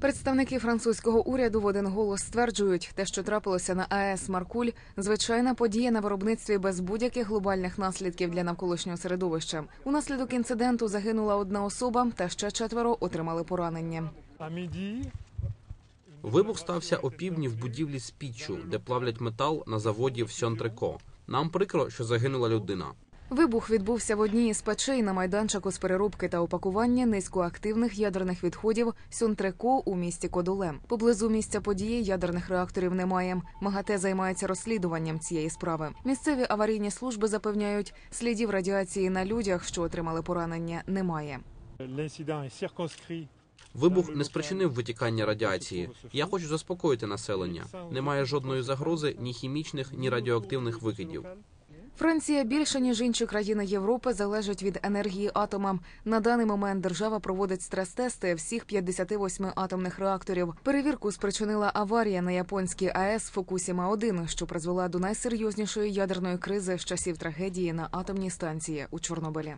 Представники французького уряду в один голос стверджують, те, що трапилося на АЕС Маркуль, звичайна подія на виробництві без будь-яких глобальних наслідків для навколишнього середовища. Унаслідок інциденту загинула одна особа, та ще четверо отримали поранення. Вибух стався опівдні в будівлі з піччю, де плавлять метал на заводі в Сьонтреко. Нам прикро, що загинула людина. Вибух відбувся в одній із печей на майданчику з переробки та опакування низькоактивних ядерних відходів Сюнтреко у місті Кодоле. Поблизу місця події ядерних реакторів немає. МАГАТЕ займається розслідуванням цієї справи. Місцеві аварійні служби запевняють, слідів радіації на людях, що отримали поранення, немає. Вибух не спричинив витікання радіації. Я хочу заспокоїти населення. Немає жодної загрози ні хімічних, ні радіоактивних викидів. Франція більше ніж інші країни Європи залежить від енергії атома. На даний момент держава проводить стрес-тести всіх 58 атомних реакторів. Перевірку спричинила аварія на японській АЕС Фукусіма 1 що призвела до найсерйознішої ядерної кризи з часів трагедії на атомній станції у Чорнобилі.